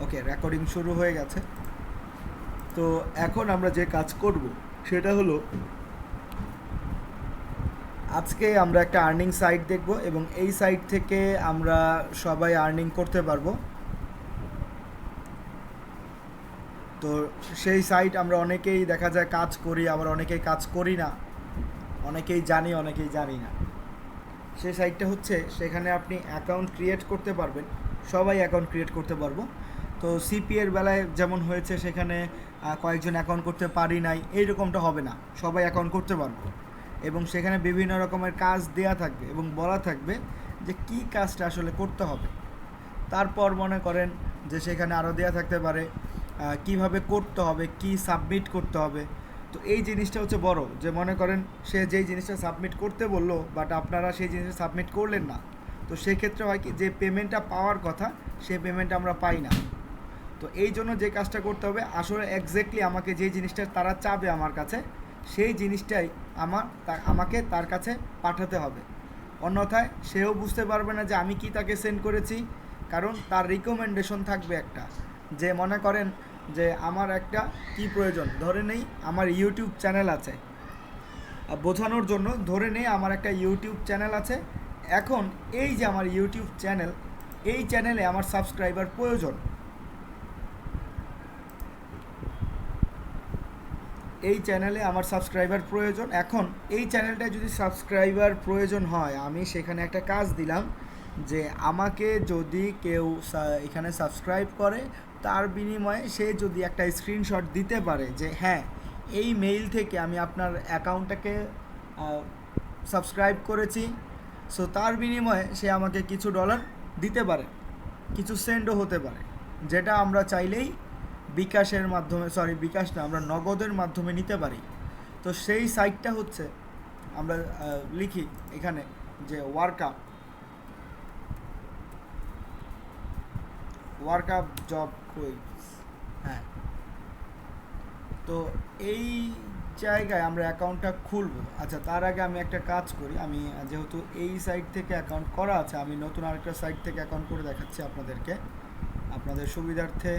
ওকে recording শুরু হয়ে গেছে। তো এখন আমরা যে কাজ করব, সেটা হলো, আজকে আমরা একটা আর্নিং সাইট দেখব এবং এই সাইট থেকে আমরা সবাই আর্নিং করতে পারব। তো সেই সাইট আমরা অনেকেই দেখা যায় কাজ করি, আবার অনেকেই কাজ করি না। অনেকেই জানি অনেকেই জানি না। সেই সাইটটা হচ্ছে, সেখানে আপনি অ্যাকাউন্ট ক্রিয়েট করতে পারবেন। সবাই অ্যাকাউন্ট ক্রিয়েট করতে পারব। তো সিপি এর বেলায় যেমন হয়েছে, সেখানে কয়েকজন অ্যাকাউন্ট করতে পারি নাই, এইরকমটা হবে না। সবাই অ্যাকাউন্ট করতে পারব। এবং সেখানে বিভিন্ন রকমের কাজ দেয়া থাকবে এবং বলা থাকবে যে কি কাজটা আসলে করতে হবে। তারপর মনে করেন যে সেখানে আরও দেয়া থাকতে পারে কীভাবে করতে হবে, কি সাবমিট করতে হবে। তো এই জিনিসটা হচ্ছে বড়, যে মনে করেন সে যেই জিনিসটা সাবমিট করতে বলল বাট আপনারা সেই জিনিসটা সাবমিট করলেন না। তো সেক্ষেত্রে হয় কি, যে পেমেন্টটা পাওয়ার কথা সেই পেমেন্ট আমরা পাই না। তো এই জন্য যে কাজটা করতে হবে, আসলে এক্স্যাক্টলি আমাকে যে জিনিসটা তারা চাবে আমার কাছে, সেই জিনিসটাই আমার আমাকে তার কাছে পাঠাতে হবে। অন্যথায় সেও বুঝতে পারবে না যে আমি কি তাকে সেন্ড করেছি, কারণ তার রিকমেন্ডেশন থাকবে একটা। যে মনে করেন যে আমার একটা কি প্রয়োজন, ধরে নেই আমার ইউটিউব চ্যানেল আছে। বোঝানোর জন্য ধরে নেই আমার একটা ইউটিউব চ্যানেল আছে। এখন এই যে আমার ইউটিউব চ্যানেল এই চ্যানেলে আমার সাবস্ক্রাইবার প্রয়োজন। এই চ্যানেলে আমার সাবস্ক্রাইবার প্রয়োজন। এখন, এই চ্যানেলটায় যদি সাবস্ক্রাইবার প্রয়োজন হয়, আমি সেখানে একটা কাজ দিলাম যে, আমাকে যদি কেউ এখানে সাবস্ক্রাইব করে, তার বিনিময়ে সে যদি একটা স্ক্রিনশট দিতে পারে যে হ্যাঁ এই মেইল থেকে আমি আপনার অ্যাকাউন্টটাকে সাবস্ক্রাইব করেছি সো তার বিনিময়ে সে আমাকে কিছু ডলার দিতে পারে, কিছু সেন্ডও হতে পারে, যেটা আমরা চাইলেই বিকাশের মাধ্যমে সরি বিকাশ না, আমরা নগদের মাধ্যমে নিতে পারি। তো সেই সাইটটা হচ্ছে, আমরা লিখি এখানে যে ওয়ার্কআপ ওয়ার্কআপ জব কুইজ হ্যাঁ। তো এই জায়গায় আমরা অ্যাকাউন্টটা খুলব। আচ্ছা তার আগে আমি একটা কাজ করি। আমি যেহেতু এই সাইট থেকে অ্যাকাউন্ট করা আছে, আমি নতুন আরেকটা সাইট থেকে অ্যাকাউন্ট করে দেখাচ্ছি আপনাদেরকে। আপনাদের সুবিধার্থে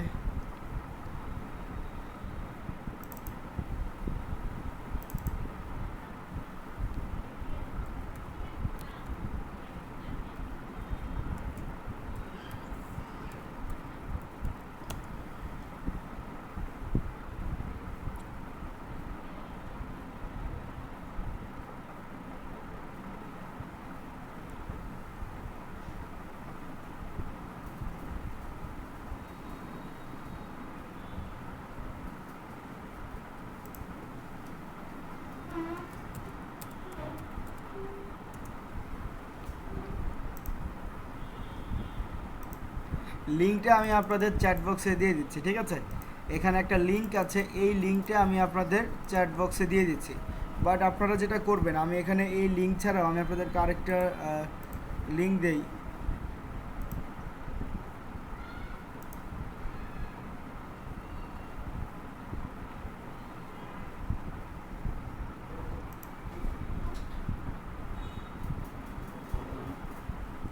লিঙ্কটা আমি আপনাদের চ্যাট বক্সে দিয়ে দিচ্ছি, ঠিক আছে? এখানে একটা লিঙ্ক আছে, এই লিঙ্কটা আমি আপনাদের চ্যাট বক্সে দিয়ে দিচ্ছি। বাট আপনারা যেটা করবেন, আমি এখানে এই লিঙ্ক ছাড়াও আমি আপনাদের আরেকটা লিঙ্ক দেই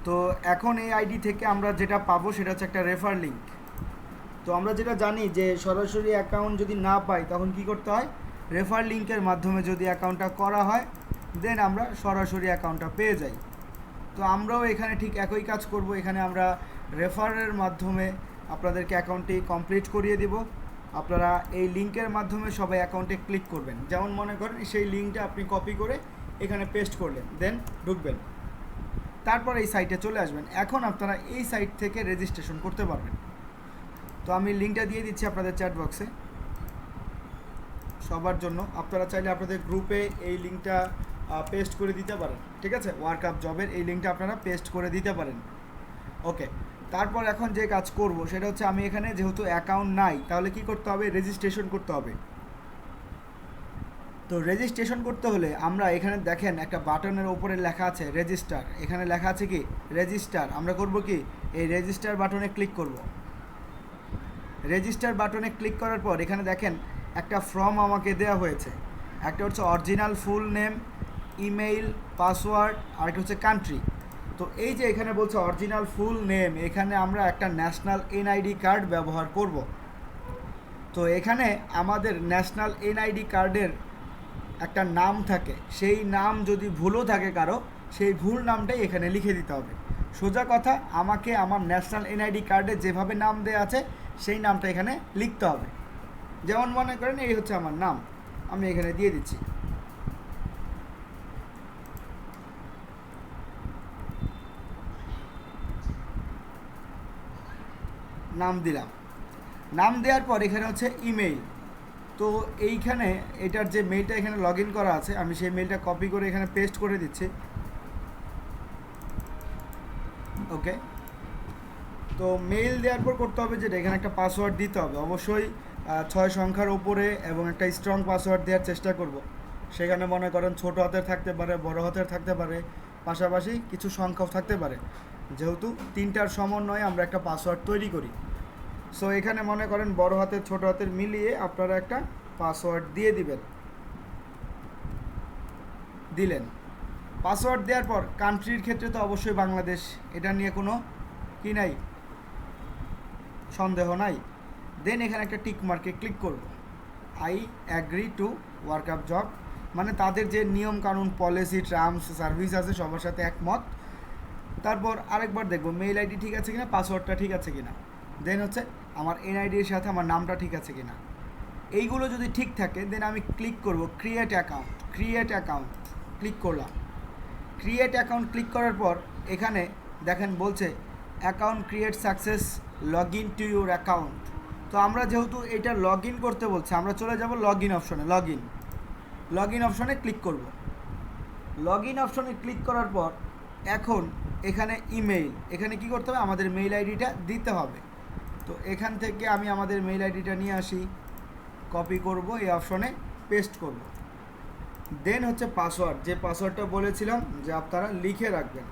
তো এখন এই আইডি থেকে আমরা যেটা পাবো সেটা হচ্ছে একটা রেফার লিঙ্ক তো আমরা যেটা জানি যে সরাসরি অ্যাকাউন্ট যদি না পাই, তখন কি করতে হয়? রেফার লিঙ্কের মাধ্যমে যদি অ্যাকাউন্টটা করা হয় দেন আমরা সরাসরি অ্যাকাউন্টটা পেয়ে যাই। তো আমরাও এখানে ঠিক একই কাজ করব। এখানে আমরা রেফারের মাধ্যমে আপনাদেরকে অ্যাকাউন্টটি কমপ্লিট করিয়ে দিব। আপনারা এই লিঙ্কের মাধ্যমে সবাই অ্যাকাউন্টে ক্লিক করবেন। যেমন মনে করেন, সেই লিঙ্কটা আপনি কপি করে এখানে পেস্ট করলেন দেন ঢুকবেন। তারপর এই সাইটে চলে আসবেন। এখন আপনারা এই সাইট থেকে রেজিস্ট্রেশন করতে পারবেন। তো আমি লিঙ্কটা দিয়ে দিচ্ছি আপনাদের চ্যাট বক্সে সবার জন্য। আপনারা চাইলে আপনাদের গ্রুপে এই লিঙ্কটা পেস্ট করে দিতে পারেন। ঠিক আছে? ওয়ার্ক আপ জবের এই লিঙ্কটা আপনারা পেস্ট করে দিতে পারেন। ওকে তারপর এখন যে কাজ করব, সেটা হচ্ছে আমি এখানে যেহেতু অ্যাকাউন্ট নাই, তাহলে কি করতে হবে? রেজিস্ট্রেশন করতে হবে। তো রেজিস্ট্রেশন করতে হলে আমরা এখানে দেখেন একটা বাটনের ওপরে লেখা আছে রেজিস্টার এখানে লেখা আছে কি? রেজিস্টার আমরা করব কি? এই রেজিস্টার বাটনে ক্লিক করব। রেজিস্টার বাটনে ক্লিক করার পর এখানে দেখেন একটা ফর্ম আমাকে দেওয়া হয়েছে। একটা হচ্ছে original full name email password আর একটা হচ্ছে কান্ট্রি তো এই যে এখানে বলছে অরিজিনাল ফুল নেম এখানে আমরা একটা ন্যাশনাল এনআইডি কার্ড ব্যবহার করব। তো এখানে আমাদের ন্যাশনাল এনআইডি কার্ডের একটা নাম থাকে, সেই নাম যদি ভুলও থাকে কারও, সেই ভুল নামটাই এখানে লিখে দিতে হবে। সোজা কথা, আমাকে আমার ন্যাশনাল এনআইডি কার্ডে যেভাবে নাম দেওয়া আছে, সেই নামটা এখানে লিখতে হবে। যেমন মনে করেন, এই হচ্ছে আমার নাম, আমি এখানে দিয়ে দিচ্ছি। নাম দিলাম। নাম দেওয়ার পর এখানে হচ্ছে ইমেইল। তো এইখানে এটার যে মেইলটা এখানে লগ করা আছে, আমি সেই মেইলটা কপি করে এখানে পেস্ট করে দিচ্ছি। ওকে তো মেইল দেওয়ার পর করতে হবে যেটা, এখানে একটা পাসওয়ার্ড দিতে হবে। অবশ্যই ছয় সংখ্যার ওপরে এবং একটা স্ট্রং পাসওয়ার্ড দেওয়ার চেষ্টা করব। সেখানে মনে করেন ছোট হাতের থাকতে পারে, বড় হাতের থাকতে পারে, পাশাপাশি কিছু সংখ্যাও থাকতে পারে। যেহেতু তিনটার সমন্বয়ে আমরা একটা পাসওয়ার্ড তৈরি করি। সো এখানে মনে করেন বড় হাতের, ছোট হাতের মিলিয়ে আপনারা একটা পাসওয়ার্ড দিয়ে দিবেন। দিলেন। পাসওয়ার্ড দেওয়ার পর কান্ট্রির ক্ষেত্রে তো অবশ্যই বাংলাদেশ, এটা নিয়ে কোনো কি নাই? সন্দেহ নাই। দেন এখানে একটা টিক মার্কে ক্লিক করব। I agree to work up job মানে তাদের যে নিয়ম কানুন পলিসি টার্মস সার্ভিস আছে, সবার সাথে একমত। তারপর আরেকবার দেখব মেইল আইডি ঠিক আছে কিনা পাসওয়ার্ডটা ঠিক আছে কিনা। দেন হচ্ছে আমার এনআইডির সাথে আমার নামটা ঠিক আছে কিনা। এইগুলো যদি ঠিক থাকে দেন আমি ক্লিক করব create account create account click করলাম। ক্রিয়েট অ্যাকাউন্ট ক্লিক করার পর এখানে দেখেন বলছে account create success log in to your account তো আমরা যেহেতু এটা লগ ইন করতে বলছে, আমরা চলে যাব লগ ইন অপশনে লগ ইন লগ ইন অপশনে ক্লিক করব। লগ ইন অপশনে ক্লিক করার পর এখন এখানে ইমেইল এখানে কি করতে হবে? আমাদের মেইল আইডিটা দিতে হবে। তো এখান থেকে আমি আমাদের মেইল আইডিটা নিয়ে আসি কপি করব, এই অপশনে পেস্ট করব। দেন হচ্ছে পাসওয়ার্ড যে পাসওয়ার্ডটা বলেছিলাম, যে আপনারা লিখে রাখবেন।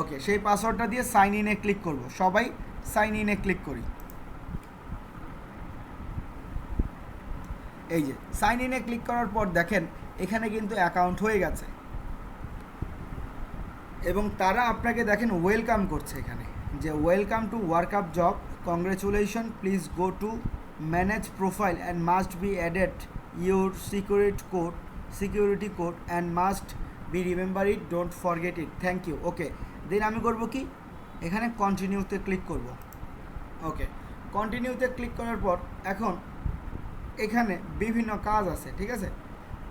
ওকে সেই পাসওয়ার্ডটা দিয়ে সাইন ইনে ক্লিক করব। সবাই সাইন ইনে ক্লিক করি। এই যে সাইন ইনে ক্লিক করার পর দেখেন, এখানে কিন্তু অ্যাকাউন্ট হয়ে গেছে। এবং তারা আপনাকে দেখেন ওয়েলকাম করছে এখানে। যে welcome to work up job congratulation please go to manage profile and must be added your security code security code and must be remember it don't forget it thank you okay then আমি করব কি? এখানে কন্টিনিউতে click করব। ওকে কন্টিনিউতে click করার পর এখন এখানে বিভিন্ন কাজ আছে, ঠিক আছে?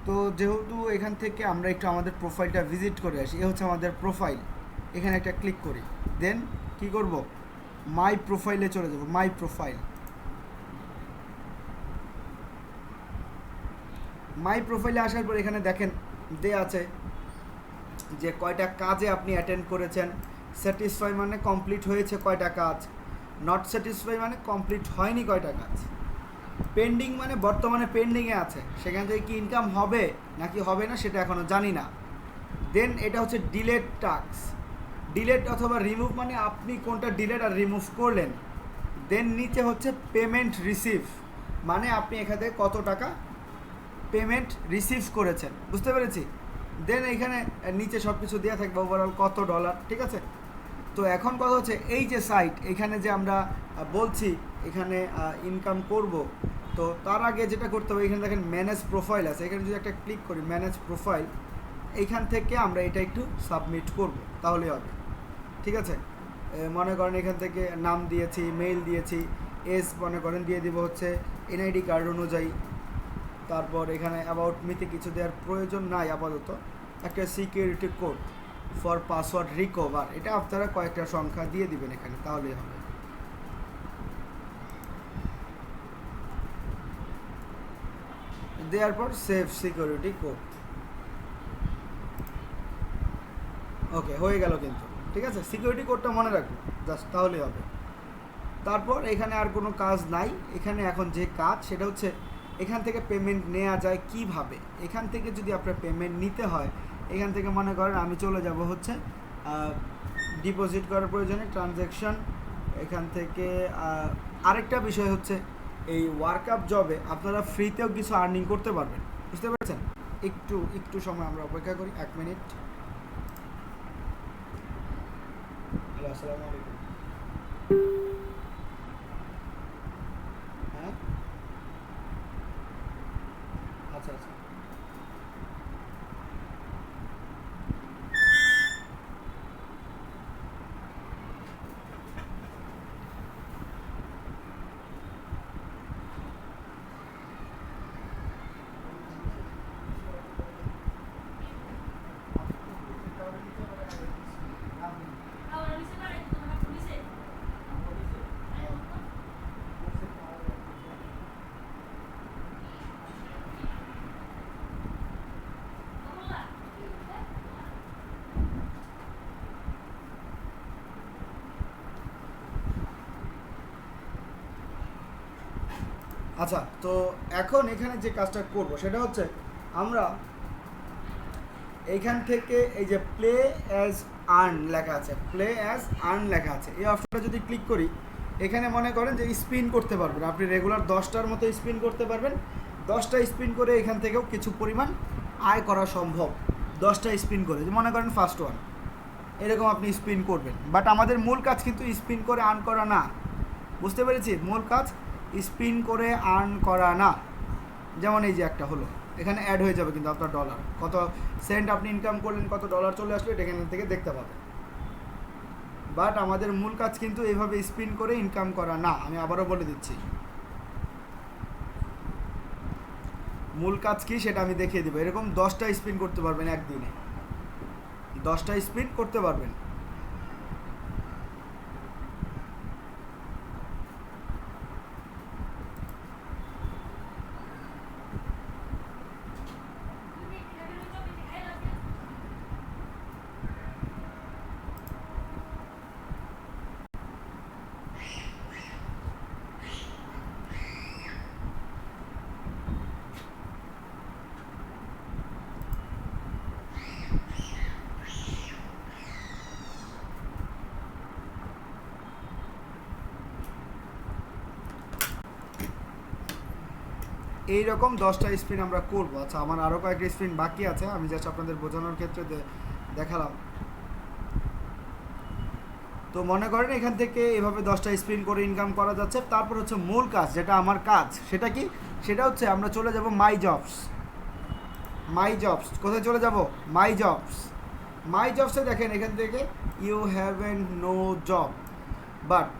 তো যেহেতু এখান থেকে আমরা একটু আমাদের প্রোফাইলটা ভিজিট করে আসি, এ হচ্ছে আমাদের প্রোফাইল এখানে একটা ক্লিক করি। দেন কি করব? মাই প্রোফাইলে চলে যাব মাই প্রোফাইল মাই প্রোফাইলে আসার পর এখানে দেখেন দে আছে যে কয়টা কাজে আপনি অ্যাটেন্ড করেছেন। স্যাটিসফাই মানে কমপ্লিট হয়েছে কয়টা কাজ? নট স্যাটিসফাই মানে কমপ্লিট হয়নি কয়টা কাজ? পেন্ডিং মানে বর্তমানে পেন্ডিংয়ে আছে। সেখান থেকে কি ইনকাম হবে, নাকি হবে না, সেটা এখনও জানি না। দেন এটা হচ্ছে ডিলেট টাস্ক ডিলেট অথবা রিমুভ মানে আপনি কোনটা ডিলেট আর রিমুভ করলেন। দেন নিচে হচ্ছে পেমেন্ট রিসিভ মানে আপনি এখান থেকে কত টাকা পেমেন্ট রিসিভ করেছেন, বুঝতে পেরেছি? দেন এখানে নিচে সব কিছু দেওয়া থাকবে ওভারঅল কত ডলার ঠিক আছে? তো এখন কথা হচ্ছে এই যে সাইট এখানে যে আমরা বলছি এখানে ইনকাম করব, তো তার আগে যেটা করতে হবে, এখানে দেখেন ম্যানেজ প্রোফাইল আছে। এখানে যদি একটা ক্লিক করি ম্যানেজ প্রোফাইল এইখান থেকে আমরা এটা একটু সাবমিট করব তাহলে হবে। ঠিক আছে? মনে করেন এখান থেকে নাম দিয়েছি মেইল দিয়েছি এস মনে করেন দিয়ে দিব হচ্ছে এনআইডি কার্ড অনুযায়ী। তারপর এখানে অ্যাবাউট মিতে কিছু দেওয়ার প্রয়োজন নাই আপাতত। একটা security code for password recover এটা আপনারা কয়েকটা সংখ্যা দিয়ে দিবেন এখানে, তাহলেই হবে। দেওয়ার পর সেভ সিকিউরিটি কোড ওকে হয়ে গেল কিন্তু। ঠিক আছে? সিকিউরিটি কোডটা মনে রাখব জাস্ট তাহলেই হবে। তারপর এখানে আর কোনো কাজ নাই। এখানে এখন যে কাজ, সেটা হচ্ছে এখান থেকে পেমেন্ট নেওয়া যায় কীভাবে? এখান থেকে যদি আপনার পেমেন্ট নিতে হয়, এখান থেকে মনে করেন আমি চলে যাব হচ্ছে ডিপোজিট করার প্রয়োজনে ট্রানজ্যাকশন এখান থেকে আরেকটা বিষয় হচ্ছে এই ওয়ার্ক আপ জবে আপনারা ফ্রিতেও কিছু আর্নিং করতে পারবেন। বুঝতে পেরেছেন? একটু একটু সময় আমরা অপেক্ষা করি, এক মিনিট അസ്സാം വലൈക്കും আচ্ছা তো এখন এখানে যে কাজটা করব সেটা হচ্ছে আমরা এইখান থেকে এই যে প্লে অ্যাজ আর্ন লেখা আছে প্লে অ্যাজ আর্ন লেখা আছে। এই অপশনটা যদি ক্লিক করি, এখানে মনে করেন যে স্পিন করতে পারবেন। আপনি রেগুলার দশটার মতো স্পিন করতে পারবেন। দশটা স্পিন করে এখান থেকেও কিছু পরিমাণ আয় করা সম্ভব। দশটা স্পিন করে মনে করেন ফার্স্ট ওয়ান এরকম আপনি স্পিন করবেন। বাট আমাদের মূল কাজ কিন্তু স্পিন করে আর্ন করা না। বুঝতে পেরেছি? মূল কাজ স্পিন করে আর্ন করা না। যেমন এই যে একটা হলো। এখানে অ্যাড হয়ে যাবে কিন্তু আপনার ডলার কত সেন্ট আপনি ইনকাম করলেন, কত ডলার চলে আসলো, এটা এখান থেকে দেখতে পাবেন। বাট আমাদের মূল কাজ কিন্তু এইভাবে স্পিন করে ইনকাম করা না। আমি আবারও বলে দিচ্ছি। মূল কাজ কি সেটা আমি দেখিয়ে দেবো। এরকম দশটা স্পিন করতে পারবেন একদিনে। দশটা স্পিন করতে পারবেন। এই রকম দশটা স্পিন আমরা করব। আচ্ছা আমার আরও কয়েকটা স্পিন বাকি আছে, আমি জাস্ট আপনাদের বোঝানোর ক্ষেত্রে দেখালাম। তো মনে করেন এখান থেকে এভাবে দশটা স্পিন করে ইনকাম করা যাচ্ছে। তারপর হচ্ছে মূল কাজ, যেটা আমার কাজ, সেটা কি? সেটা হচ্ছে আমরা চলে যাব মাই জবস মাই জবস কোথায় চলে যাব? মাই জবস মাই জবসে দেখেন এখান থেকে you have an no job but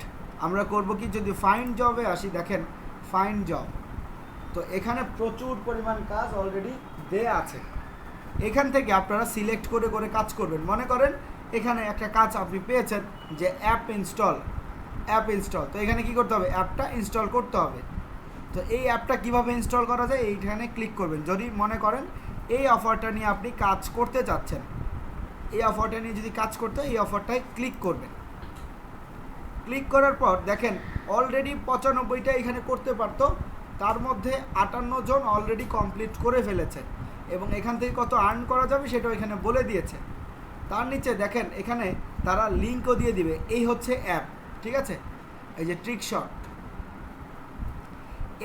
আমরা করব কি? যদি ফাইন জবে আসি, দেখেন ফাইন জব তো এখানে প্রচুর পরিমাণ কাজ অলরেডি দেয়া আছে। এখান থেকে আপনারা সিলেক্ট করে করে কাজ করবেন। মনে করেন এখানে একটা কাজ আপনি পেয়েছেন যে অ্যাপ ইনস্টল অ্যাপ ইনস্টল তো এখানে কি করতে হবে? অ্যাপটা ইনস্টল করতে হবে। তো এই অ্যাপটা কীভাবে ইনস্টল করা যায়? এইখানে ক্লিক করবেন। যদি মনে করেন এই অফারটা নিয়ে আপনি কাজ করতে চাচ্ছেন, এই অফারটা নিয়ে যদি কাজ করতে এই অফারটায় ক্লিক করবেন। ক্লিক করার পর দেখেন অলরেডি পঁচানব্বইটা এখানে করতে পারতো। তার মধ্যে আটান্ন জন অলরেডি কমপ্লিট করে ফেলেছে। এবং এখান থেকে কত আর্ন করা যাবে সেটাও এখানে বলে দিয়েছে। তার নিচে দেখেন, এখানে তারা লিঙ্কও দিয়ে দিবে। এই হচ্ছে অ্যাপ ঠিক আছে? এই যে ট্রিক শট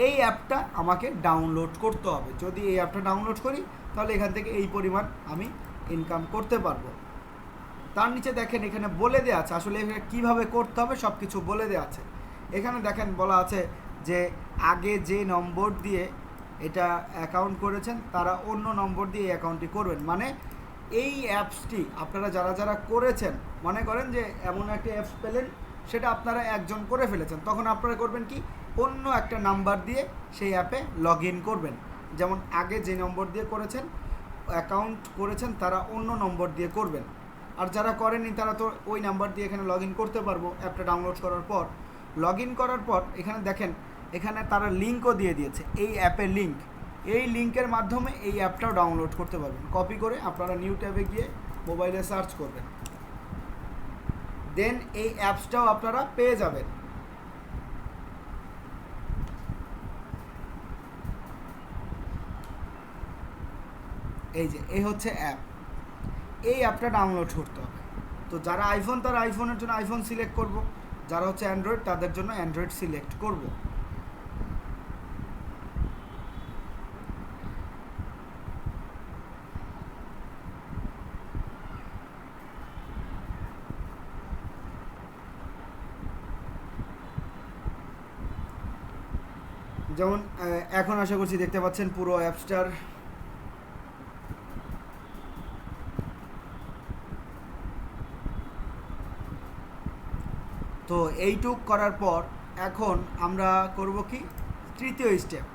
এই অ্যাপটা আমাকে ডাউনলোড করতে হবে। যদি এই অ্যাপটা ডাউনলোড করি, তাহলে এখান থেকে এই পরিমাণ আমি ইনকাম করতে পারব। তার নিচে দেখেন, এখানে বলে দেওয়া আছে। আসলে এখানে কীভাবে করতে হবে সব কিছু বলে দেওয়া আছে। এখানে দেখেন বলা আছে যে আগে যে নম্বর দিয়ে এটা অ্যাকাউন্ট করেছেন, তারা অন্য নম্বর দিয়ে এই অ্যাকাউন্টটি করবেন। মানে এই অ্যাপসটি আপনারা যারা যারা করেছেন, মনে করেন যে এমন একটা অ্যাপস পেলেন, সেটা আপনারা একজন করে ফেলেছেন। তখন আপনারা করবেন কি? অন্য একটা নাম্বার দিয়ে সেই অ্যাপে লগ ইন করবেন। যেমন আগে যে নম্বর দিয়ে করেছেন অ্যাকাউন্ট করেছেন, তারা অন্য নম্বর দিয়ে করবেন। আর যারা করেনি তারা তো ওই নাম্বার দিয়ে এখানে লগ ইন করতে পারব অ্যাপটা ডাউনলোড করার পর। লগ ইন করার পর, এখানে দেখেন এখানে তারা লিঙ্কও দিয়ে দিয়েছে, এই অ্যাপের লিঙ্ক এই লিঙ্কের মাধ্যমে এই অ্যাপটাও ডাউনলোড করতে পারবেন। কপি করে আপনারা নিউ ট্যাবে গিয়ে মোবাইলে সার্চ করবেন। দেন এই অ্যাপসটাও আপনারা পেয়ে যাবেন। এই যে, এই হচ্ছে অ্যাপ এই অ্যাপটা ডাউনলোড করতে হবে। তো যারা আইফোন তারা আইফোনের জন্য আইফোন সিলেক্ট করব। যারা হচ্ছে অ্যান্ড্রয়েড তাদের জন্য অ্যান্ড্রয়েড সিলেক্ট করব। যেমন এখন আশা করছি দেখতে পাচ্ছেন পুরো অ্যাপসটার তো এইটুক করার পর এখন আমরা করব কি? তৃতীয় স্টেপ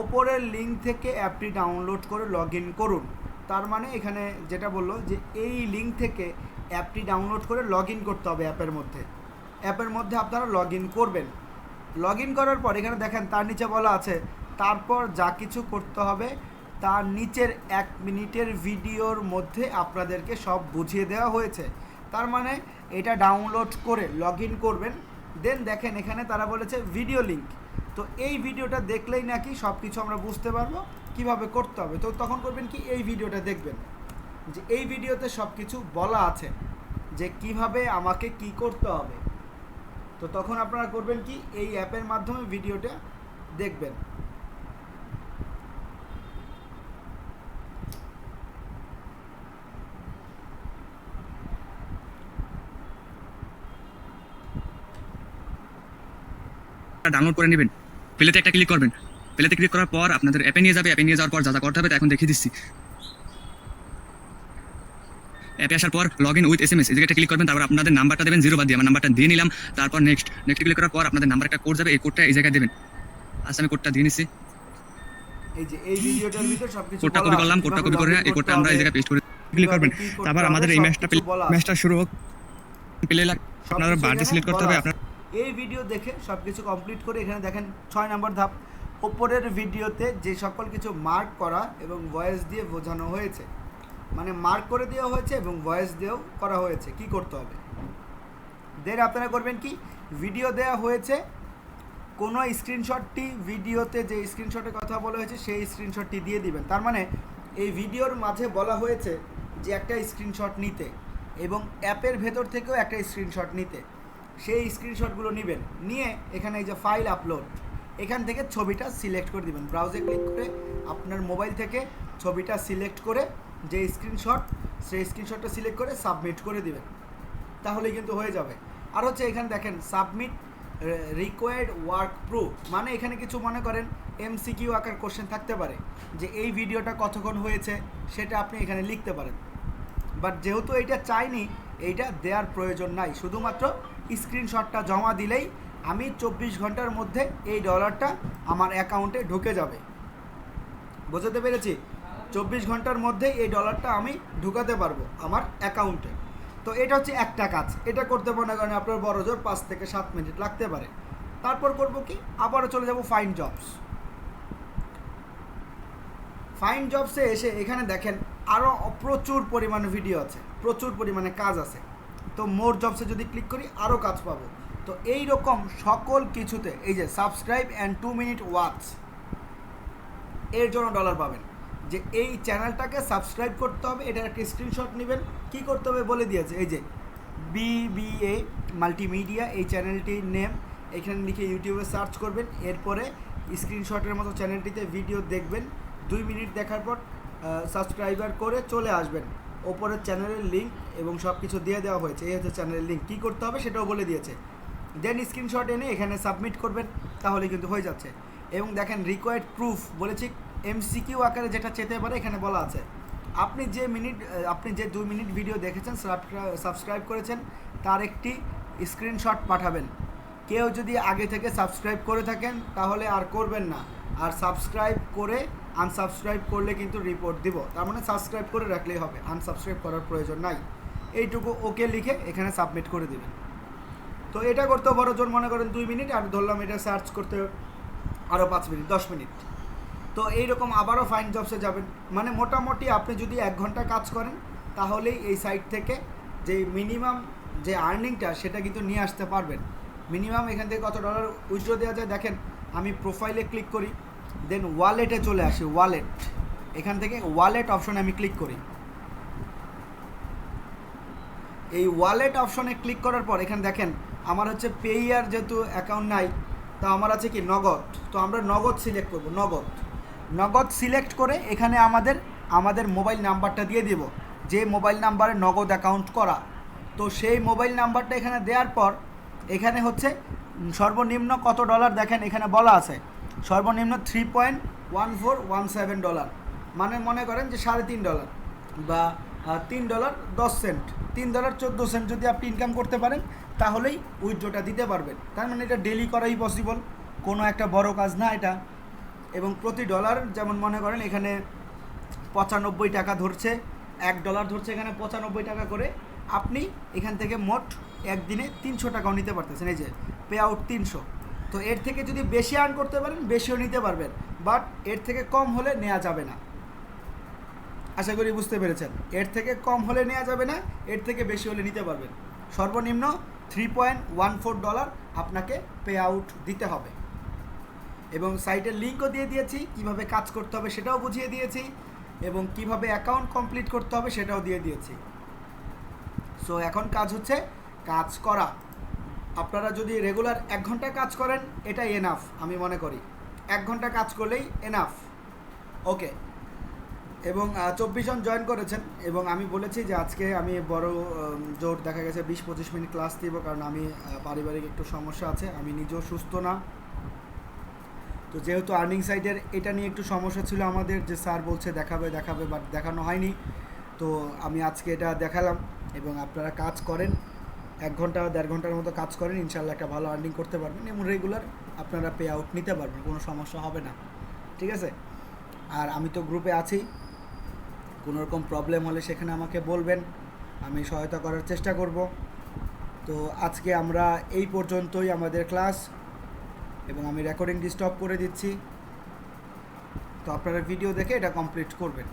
ওপরের লিঙ্ক থেকে অ্যাপটি ডাউনলোড করে লগ ইন করুন। তার মানে এখানে যেটা বলল যে এই লিঙ্ক থেকে অ্যাপটি ডাউনলোড করে লগ ইন করতে হবে অ্যাপের মধ্যে। অ্যাপের মধ্যে আপনারা লগ ইন করবেন। লগ ইন করার পর এখানে দেখেন, তার নিচে বলা আছে, তারপর যা কিছু করতে হবে, তার নিচের এক মিনিটের ভিডিওর মধ্যে আপনাদেরকে সব বুঝিয়ে দেওয়া হয়েছে। তার মানে এটা ডাউনলোড করে লগ ইন করবেন। দেন দেখেন, এখানে তারা বলেছে ভিডিও লিঙ্ক তো এই ভিডিওটা দেখলেই নাকি সব কিছু আমরা বুঝতে পারব, কীভাবে করতে হবে। তো তখন করবেন কি, এই ভিডিওটা দেখবেন। যে এই ভিডিওতে সব কিছু বলা আছে, যে কীভাবে আমাকে কি করতে হবে। তো তখন আপনারা করবেন কি, এই অ্যাপের মাধ্যমে ভিডিওটা দেখবেন। ডাউনলোড করে নেবেন। প্লেতে একটা ক্লিক করবেন। প্লেতে ক্লিক করার পর আপনাদের অ্যাপে নিয়ে যাবে অ্যাপে নিয়ে যাওয়ার পর যা যা করতে হবে তা এখন দেখিয়ে দিচ্ছি। অ্যাপে আসার পর log in with S M S জায়গাটা ক্লিক করবেন তারপর আপনাদের নাম্বারটা দেবেন জিরো বাদ দিয়ে আমার নাম্বারটা দিয়ে নিলাম তারপর নেক্সট নেক্সট ক্লিক করার পর আপনাদের নাম্বার একটা কোড যাবে এই কোডটা এই জায়গায় দেবেন। আচ্ছা আমি কোডটা দিয়ে নিচ্ছি সবকিছু কোডটা কপি করলাম কোডটা কপি করে এই কোডটা আমরা এই জায়গায় পেস্ট করে ক্লিক করবেন। তারপর আমাদের এই ম্যাচটা। ম্যাচটা শুরু হোক প্লে আপনারা বার্থডে সিলেক্ট করতে হবে আপনার এই ভিডিও দেখে সব কিছু কমপ্লিট করে এখানে দেখেন ছয় নম্বর ধাপ। ওপরের ভিডিওতে যে সকল কিছু মার্ক করা এবং ভয়েস দিয়ে বোঝানো হয়েছে। মানে মার্ক করে দেওয়া হয়েছে এবং ভয়েস দিয়েও করা হয়েছে। কি করতে হবে? দেন আপনারা করবেন কি? ভিডিও দেওয়া হয়েছে। কোনো স্ক্রিনশটটি ভিডিওতে যে স্ক্রিনশটের কথা বলা হয়েছে, সেই স্ক্রিনশটটি দিয়ে দিবেন। তার মানে এই ভিডিওর মাঝে বলা হয়েছে যে একটা স্ক্রিনশট নিতে এবং অ্যাপের ভেতর থেকেও একটা স্ক্রিনশট নিতে। সেই স্ক্রিনশটগুলো নেবেন। নিয়ে এখানে এই যে ফাইল আপলোড এখান থেকে ছবিটা সিলেক্ট করে দিবেন। ব্রাউজে ক্লিক করে আপনার মোবাইল থেকে ছবিটা সিলেক্ট করে যে স্ক্রিনশট সেই স্ক্রিনশটটা সিলেক্ট করে সাবমিট করে দিবেন। তাহলে কিন্তু হয়ে যাবে। আর হচ্ছে এখানে দেখেন সাবমিট রিকোয়ার্ড ওয়ার্ক প্রুফ মানে এখানে কিছু মনে করেন এমসিকিউ আকার কোশ্চেন থাকতে পারে। যে এই ভিডিওটা কতক্ষণ হয়েছে, সেটা আপনি এখানে লিখতে পারেন। বাট যেহেতু এটা চাইনি, এইটা দেওয়ার প্রয়োজন নাই। শুধুমাত্র স্ক্রিনশটটা জমা দিলেই আমি চব্বিশ ঘণ্টার মধ্যে এই ডলারটা আমার অ্যাকাউন্টে ঢুকে যাবে। বোঝাতে পেরেছি? চব্বিশ ঘণ্টার মধ্যে এই ডলারটা আমি ঢুকাতে পারব আমার অ্যাকাউন্টে তো এটা হচ্ছে একটা কাজ। এটা করতে মনে করেন আপনার বড় জোর পাঁচ থেকে সাত মিনিট লাগতে পারে। তারপর করব কি? আবারও চলে যাব ফাইন জবস ফাইন জবসে এসে এখানে দেখেন আরও প্রচুর পরিমাণে ভিডিও আছে, প্রচুর পরিমাণে কাজ আছে। তো মোর জবসে যদি ক্লিক করি আরও কাজ পাবো। তো এই রকম সকল কিছুতে, এই যে subscribe and two minute watch এর জন্য ডলার পাবেন। যে এই চ্যানেলটাকে সাবস্ক্রাইব করতে হবে, এটার একটা স্ক্রিনশট নেবেন। কি করতে হবে বলে দিয়েছে, এই যে বিবিএ মাল্টিমিডিয়া এই চ্যানেলটির নেম এখানে লিখে ইউটিউবে সার্চ করবেন, এরপরে স্ক্রিনশটের মতো চ্যানেলটিতে ভিডিও দেখবেন। দুই মিনিট দেখার পর সাবস্ক্রাইবার করে চলে আসবেন। ওপরের চ্যানেলের লিঙ্ক এবং সব কিছু দিয়ে দেওয়া হয়েছে। এই হচ্ছে চ্যানেলের লিঙ্ক কী করতে হবে সেটাও বলে দিয়েছে। দেন স্ক্রিনশট এনে এখানে সাবমিট করবেন, তাহলে কিন্তু হয়ে যাচ্ছে। এবং দেখেন রিকোয়ার্ড প্রুফ বলেছি এমসিকিউ আকারে যেটা চেতে পারে এখানে বলা আছে। আপনি যে মিনিট আপনি যে দুই মিনিট ভিডিও দেখেছেন সাবস্ক্রাইব করেছেন, তার একটি স্ক্রিনশট পাঠাবেন। কেউ যদি আগে থেকে সাবস্ক্রাইব করে থাকেন, তাহলে আর করবেন না। আর সাবস্ক্রাইব করে আনসাবস্ক্রাইব করলে কিন্তু রিপোর্ট দিব। তার মানে সাবস্ক্রাইব করে রাখলেই হবে, আনসাবস্ক্রাইব করার প্রয়োজন নাই। এইটুকু ওকে লিখে এখানে সাবমিট করে দেবেন। তো এটা করতে বড় জোর মনে করেন দুই মিনিট, আর ধরলাম এটা সার্চ করতে আরও পাঁচ মিনিট, দশ মিনিট। তো এইরকম আবারও ফাইন জবসে যাবেন। মানে মোটামুটি আপনি যদি এক ঘণ্টা কাজ করেন, তাহলেই এই সাইট থেকে যে মিনিমাম যে আর্নিংটা সেটা কিন্তু নিয়ে আসতে পারবেন। মিনিমাম এখান থেকে কত ডলার উইথড্র দেওয়া যায়? দেখেন, আমি প্রোফাইলে ক্লিক করি দেন ওয়ালেটে চলে আসি ওয়ালেট এখান থেকে ওয়ালেট অপশনে আমি ক্লিক করি। এই ওয়ালেট অপশনে ক্লিক করার পর, এখানে দেখেন, আমার হচ্ছে পেইয়ার যেহেতু অ্যাকাউন্ট নাই, তা আমার আছে কি, নগদ। তো আমরা নগদ সিলেক্ট করব, নগদ। নগদ সিলেক্ট করে এখানে আমাদের আমাদের মোবাইল নাম্বারটা দিয়ে দেব। যে মোবাইল নাম্বারে নগদ অ্যাকাউন্ট করা। তো সেই মোবাইল নাম্বারটা এখানে দেওয়ার পর, এখানে হচ্ছে সর্বনিম্ন কত ডলার দেখেন এখানে বলা আছে। সর্বনিম্ন three point one four one seven dollar. মানে মনে করেন যে সাড়ে তিন ডলার বা তিন ডলার দশ সেন্ট। তিন ডলার চোদ্দ সেন্ট যদি আপনি ইনকাম করতে পারেন, তাহলেই উইথড্রটা দিতে পারবেন। তার মানে এটা ডেলি করাই পসিবল কোনো একটা বড় কাজ না এটা। এবং প্রতি ডলার, যেমন মনে করেন এখানে পঁচানব্বই টাকা ধরছে, এক ডলার ধরছে এখানে পঁচানব্বই টাকা করে, আপনি এখান থেকে মোট একদিনে তিনশো টাকাও নিতে পারতেছেন। এই যে পে আউট তিনশো। তো এর থেকে যদি বেশি আর্ন করতে পারেন, বেশিও নিতে পারবেন। বাট এর থেকে কম হলে নেওয়া যাবে না। আশা করি বুঝতে পেরেছেন। এর থেকে কম হলে নেওয়া যাবে না, এর থেকে বেশি হলে নিতে পারবেন। সর্বনিম্ন three point one four dollar আপনাকে পে আউট দিতে হবে। এবং সাইটের লিঙ্কও দিয়ে দিয়েছি, কীভাবে কাজ করতে হবে সেটাও বুঝিয়ে দিয়েছি এবং কীভাবে অ্যাকাউন্ট কমপ্লিট করতে হবে সেটাও দিয়ে দিয়েছি। সো এখন কাজ হচ্ছে কাজ করা। আপনারা যদি রেগুলার এক ঘণ্টা কাজ করেন, এটাই এনাফ আমি মনে করি। এক ঘণ্টা কাজ করলেই এনাফ ওকে এবং চব্বিশ জন জয়েন করেছেন এবং আমি বলেছি যে আজকে আমি বড় জোর দেখা গেছে বিশ পঁচিশ মিনিট ক্লাস দিব, কারণ আমি পারিবারিক একটু সমস্যা আছে, আমি নিজেও সুস্থ না। তো যেহেতু আর্নিং সাইডের এটা নিয়ে একটু সমস্যা ছিল আমাদের, যে স্যার বলছে দেখাবে দেখাবে বাট দেখানো হয়নি। তো আমি আজকে এটা দেখালাম এবং আপনারা কাজ করেন, এক ঘণ্টা, দেড় ঘণ্টার মতো কাজ করেন, ইনশাল্লাহ একটা ভালো আর্নিং করতে পারবেন এবং রেগুলার আপনারা পে আউট নিতে পারবেন, কোনো সমস্যা হবে না। ঠিক আছে? আর আমি তো গ্রুপে আছি, কোনো রকম প্রবলেম হলে সেখানে আমাকে বলবেন, আমি সহায়তা করার চেষ্টা করব। তো আজকে আমরা এই পর্যন্তই আমাদের ক্লাস এবং আমি রেকর্ডিংটি স্টপ করে দিচ্ছি। তো আপনারা ভিডিও দেখে এটা কমপ্লিট করবেন।